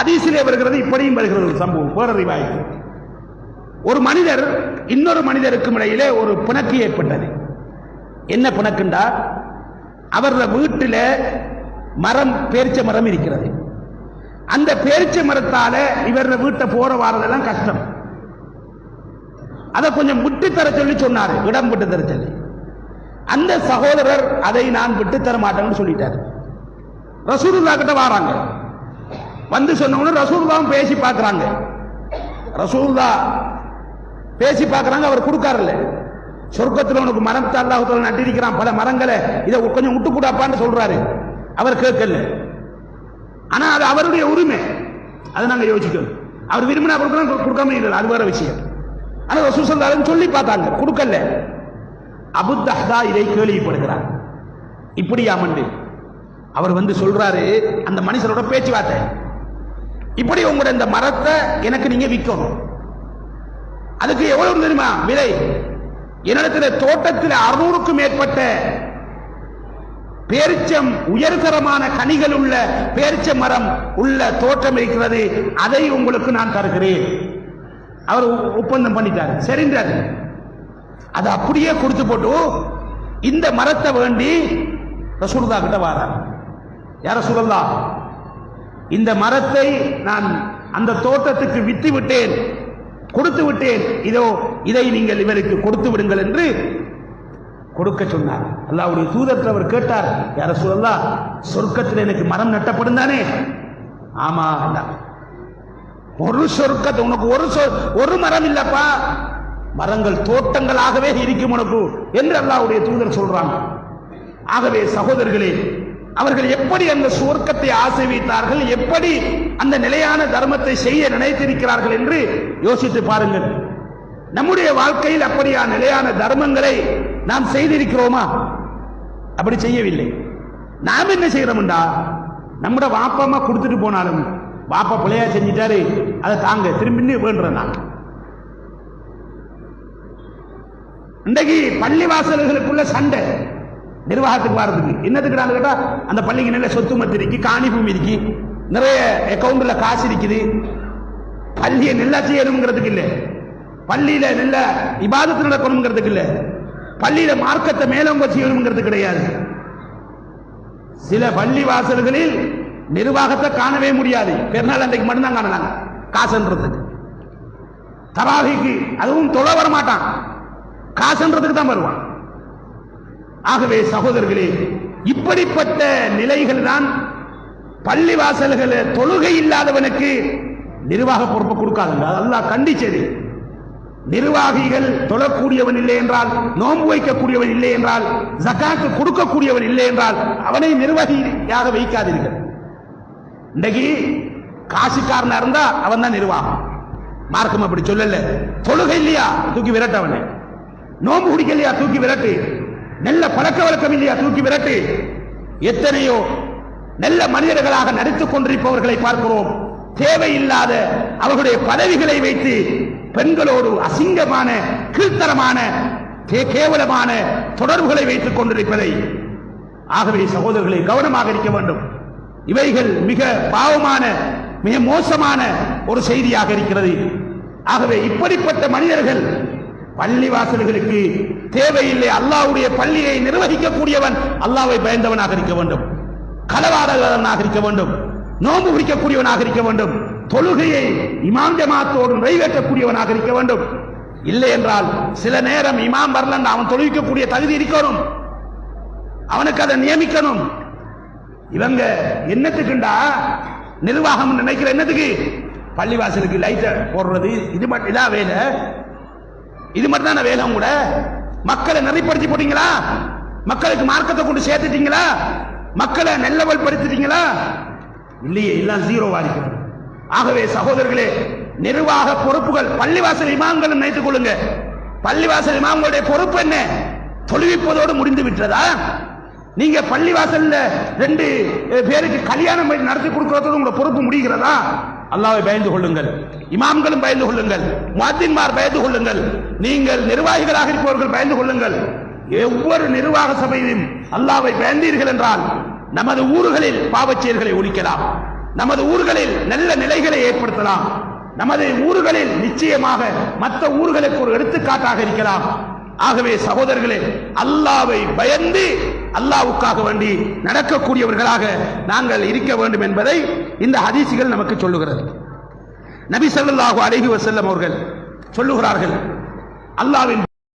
ஹதீசிலே வருகிறது இப்படியும் வருகிறது ஒரு சம்பவம். பேரறிவாய்க்கு ஒரு மனிதர் இன்னொரு மனிதருக்கும் இடையிலே ஒரு பிணக்கு ஏற்பட்டது. என்ன பிணக்குண்டா? அவரது வீட்டில் மரம் பேரிச்ச மரம் இருக்கிறது. அந்த பேரிச்ச மரத்தால இவரது வீட்டை போற வாரதெல்லாம் கஷ்டம். அதை கொஞ்சம் விட்டு தர சொல்லி சொன்னார் இடம் விட்டு தர சொல்லி. அந்த சகோதரர் அதை நான் விட்டு தர மாட்டேன்னு சொல்லிட்டாரு. ரசூலுல்லா கிட்ட வாராங்க. வந்து சொன்ன ரசூல்லாவும் பேசி பார்க்கறாங்க. ரசூல்லா பேசி பார்க்கறாங்க அவர் கொடுக்காருல்ல. சொர்க்கத்தில் உனக்கு மரத்தை அல்லாஹ் நட்டிருக்கிறான் பல மரங்களை இதை கொஞ்சம் விட்டு கூடாப்பான்னு சொல்றாரு. அவர் கேட்கல. ஆனா அது அவருடைய உரிமை. அதை நாங்க யோசிக்கணும். அவர் விரும்பினா கொடுக்கலாம் கொடுக்காம இல்லை அது வேற விஷயம். ஆனா ரசூசல்லாலும் சொல்லி பார்த்தாங்க கொடுக்கல. அபுத்தஹா இதை கேள்விப்படுகிறார். இப்படியா மண்டு? அவர் வந்து சொல்றாரு அந்த மனுஷனோட பேச்சுவார்த்தை. இப்படி உங்களோட இந்த மரத்தை எனக்கு நீங்க விற்கணும். அதுக்கு எவ்வளவு தெரியுமா? விலை. என்னிடத்தில் தோட்டத்தில் அறுநூறுக்கும் மேற்பட்ட பேரிச்சம் உயர்தரமான கனிகள் உள்ள பேரிச்ச மரம் உள்ள தோட்டம் இருக்கிறது. அதை உங்களுக்கு நான் தருகிறேன். அவர் ஒப்பந்தம் பண்ணிட்டார். சரின்றாரு. அதை அப்படியே கொடுத்து போட்டு இந்த மரத்தை வேண்டி ரசூலுல்லா கிட்ட வாரார். யார ரசூலுல்லா இந்த மரத்தை நான் அந்த தோட்டத்துக்கு வித்து விட்டேன் கொடுத்து விட்டேன் இதோ இதை நீங்கள் இவருக்கு கொடுத்து விடுங்கள் என்று கொடுக்க சொன்னார். அல்லாவுடைய தூதர் அவர் கேட்டார் யார சொல்லலாம் சொர்க்கத்தில் எனக்கு மரம் நட்டப்படும் தானே? ஆமா ஒரு சொர்க்கத்தை உனக்கு ஒரு சொ- ஒரு மரம் இல்லப்பா. மரங்கள் தோட்டங்களாகவே இருக்கும் உனக்கு என்று அல்லாவுடைய தூதர் சொல்றாங்க ஆகவே சகோதரர்களே அவர்கள் எப்படி அந்த சுவர்க்கத்தை ஆசை வைத்தார்கள் எப்படி அந்த நிலையான தர்மத்தை செய்ய நினைத்திருக்கிறார்கள் என்று யோசித்து பாருங்கள். நம்முடைய வாழ்க்கையில் அப்படியா நிலையான தர்மங்களை நாம் செய்திருக்கிறோமா? அப்படி செய்யவில்லை. நாம் என்ன செய்யறோம்டா நம்மட வாப்பா அம்மா கொடுத்துட்டு போனாலும் வாப்பா பிள்ளையா செஞ்சிட்டாரு அதை தாங்க திரும்பி வேண்டுறேன் நான். இன்றைக்கு பள்ளி வாசல்களுக்குள்ள சண்டை. நிர்வாகத்துக்கு வர்றதுக்கு என்னதுக்குறான்னு கேட்டா அந்த பள்ளிக்கு நல்ல சொத்து மத்து இருக்கு காணி பூமி இருக்கு நிறைய அக்கவுண்ட்ல காசு இருக்குது. பள்ளியை நல்லா செய்யணுங்கிறதுக்கு இல்ல. பள்ளியில நல்ல விவாதத்து நடக்கணுங்கிறதுக்கு இல்ல. பள்ளியில மார்க்கத்தை மேலோங்க செய்யணுங்கிறது கிடையாது. சில பள்ளி வாசல்களில் நிர்வாகத்தை காணவே முடியாது. பெருநாள் அன்றைக்கு மட்டும்தான் காணலாங்க காசுன்றதுக்கு. தராவிக்கு அதுவும் தொலை வர மாட்டான். காசுன்றதுக்கு தான் வருவான். ஆகவே சகோதரர்களே இப்படிப்பட்ட நிலைகள் தான் பள்ளி வாசல்கள் தொழுகை இல்லாதவனுக்கு நிர்வாக பொறுப்பு கொடுக்காதுங்க. அல்லாஹ் கண்டிச்சது. நிர்வாகிகள் தொழக்கூடியவன் இல்லை என்றால் நோன்பு வைக்கக்கூடியவன் இல்லை என்றால் ஜக்காத்து கொடுக்கக்கூடியவன் இல்லை என்றால் அவனை நிர்வாகியாக வைக்காதீர்கள். இன்றைக்கு காசுக்காரனா இருந்தா அவன் தான் நிர்வாகம். மார்க்கம் அப்படி சொல்லல. தொழுகை இல்லையா? தூக்கி விரட்டு அவனை. நோன்பு குடிக்கலையா? தூக்கி விரட்டு. நல்ல பழக்க வழக்கம் இல்லையா? தூக்கி விரட்டு. எத்தனையோ நல்ல மனிதர்களாக நடித்துக் கொண்டிருப்பவர்களை பார்க்கிறோம். தேவையில்லாத அவர்களுடைய பதவிகளை வைத்து பெண்களோடு அசிங்கமான கீழ்த்தரமான கேவலமான தொடர்புகளை வைத்துக் கொண்டிருப்பதை ஆகவே சகோதரர்களை கவனமாக இருக்க வேண்டும். இவைகள் மிக பாவமான மிக மோசமான ஒரு செய்தியாக இருக்கிறது. ஆகவே இப்படிப்பட்ட மனிதர்கள் பள்ளிவாசல்களுக்கு தேவையில்லை. அல்லாஹ்வுடைய பள்ளியை நிர்வகிக்கக்கூடியவன் அல்லாவை பயந்தவனாக இருக்க வேண்டும். களவாடகனாக இருக்க வேண்டும். நோன்பு பிடிக்கக்கூடியவனாக இருக்க வேண்டும். தொழுகையை இமாம் ஜமாத்தோடு நிறைவேற்றக்கூடியவனாக இருக்க வேண்டும். இல்லை என்றால் சில நேரம் இமாம் வரலன்னு அவன் தொழுவிக்கக்கூடிய தகுதி இருக்கணும். அவனுக்கு அதை நியமிக்கணும். இவங்க என்னத்துக்குண்டா? நிர்வாகம் நினைக்கிற என்னத்துக்கு? பள்ளிவாசலுக்கு லைட்டை போடுறது. இது மட்டும் இதான் வேலை. இது மட்டும் தானே வேலை கூட? மக்களை நெறிப்படுத்தி போட்டீங்களா மக்களுக்கு மார்க்கத்தை கொண்டு சேர்த்துட்டீங்களா? மக்களை நல்லவள் படுத்திட்டீங்களா இல்லையே எல்லாம் ஜீரோவா இருக்கிறது ஆகவே சகோதரர்களே நிர்வாக பொறுப்புகள் பள்ளிவாசல் இமாம்கள் நினைத்துக் கொள்ளுங்க. பள்ளிவாசல் இமாம்களுடைய பொறுப்பு என்ன? தொழுவிப்பதோடு முடிந்து விட்டதா? நீங்க பள்ளிவாசல்ல ரெண்டு பேருக்கு கல்யாணம் பண்ணி நடத்தி கொடுக்கறதோடு உங்களோட பொறுப்பு முடிகிறதா? அல்லாவை பயந்து கொள்ளுங்கள். இமாம்களும் பயந்து கொள்ளுங்கள். முஅத்தின்மார் பயந்து கொள்ளுங்கள். நீங்கள் நிர்வாகிகளாக இருப்பவர்கள் பயந்து கொள்ளுங்கள். ஒவ்வொரு நிர்வாக சபையிலும் அல்லாவை பயந்தீர்கள் என்றால் நமது ஊர்களில் பாவச்செயல்களை ஒழிக்கலாம். நமது ஊர்களில் நல்ல நிலைகளை ஏற்படுத்தலாம். நமது ஊர்களில் நிச்சயமாக மற்ற ஊர்களுக்கு ஒரு எடுத்துக்காட்டாக இருக்கலாம். ஆகவே சகோதரர்களே அல்லாவை பயந்து அல்லாவுக்காக வேண்டி நடக்கக்கூடியவர்களாக நாங்கள் இருக்க வேண்டும் என்பதை இந்த ஹதீசுகள் நமக்கு சொல்லுகிறது. நபி ஸல்லல்லாஹு அலஹி வசல்லம் அவர்கள் சொல்லுகிறார்கள் அல்லாவின்